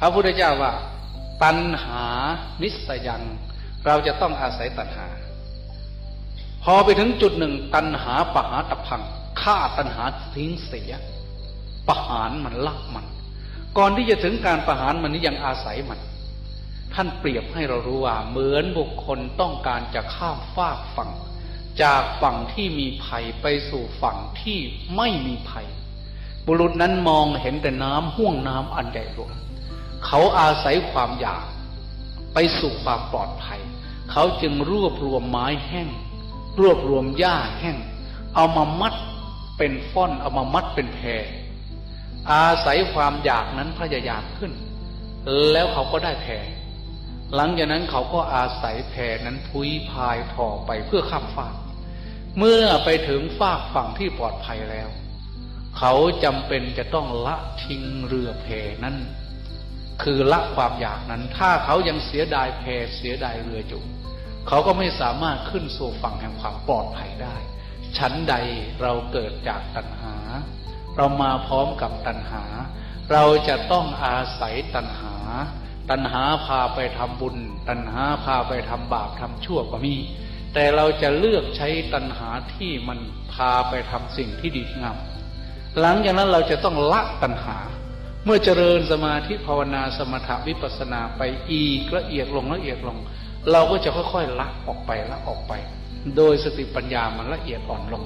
พระพุทธเจ้าว่า ตัณหานิสยัง เราจะต้องอาศัยตัณหา พอไปถึงจุดหนึ่ง ตัณหาปหาตพังฆ่าตัณหาทิ้งเสียประหารมันลักมัน ก่อนที่จะถึงการประหารมันนี้ยังอาศัยมัน ท่านเปรียบให้เรารู้ว่า เหมือนบุคคลต้องการจะข้ามฟากฝั่ง จากฝั่งที่มีภัยไปสู่ฝั่งที่ไม่มีภัย บุรุษนั้นมองเห็นแต่น้ำห่วงน้ำอันใหญ่หลวง เขาอาศัยความอยากไปสู่ความปลอดภัย เขาจึงรวบรวมไม้แห้ง รวบรวมหญ้าแห้ง เอามามัดเป็นฟ่อนเอามามัดเป็นแพรอาศัยความอยากนั้นพยายามขึ้น แล้วเขาก็ได้แพรหลังจากนั้นเขาก็อาศัยแพนั้นพุ้ยพายถ่อไปเพื่อข้ามฟาก เมื่อไปถึงฟากฝั่งที่ปลอดภัยแล้ว เขาจำเป็นจะต้องละทิ้งเรือแพนั้น คือละความอยากนั้น ถ้าเขายังเสียดายแพเสียดายเรืออยู่เขาก็ไม่สามารถขึ้นสู่ฝั่งแห่งความปลอดภัยได้ ชั้นใดเราเกิดจากตัณหา เรามาพร้อมกับตัณหา เราจะต้องอาศัยตัณหา ตัณหาพาไปทำบุญ ตัณหาพาไปทำบาปทำชั่วก็มี แต่เราจะเลือกใช้ตัณหาที่มันพาไปทำสิ่งที่ดีงามหลังจากนั้นเราจะต้องละตัณหา เมื่อเจริญสมาธิภาวนาสมถวิปัสสนาไปอีกละเอียดลงละเอียดลง เราก็จะค่อยๆละออกไปละออกไป โดยสติปัญญามันละเอียดอ่อนลง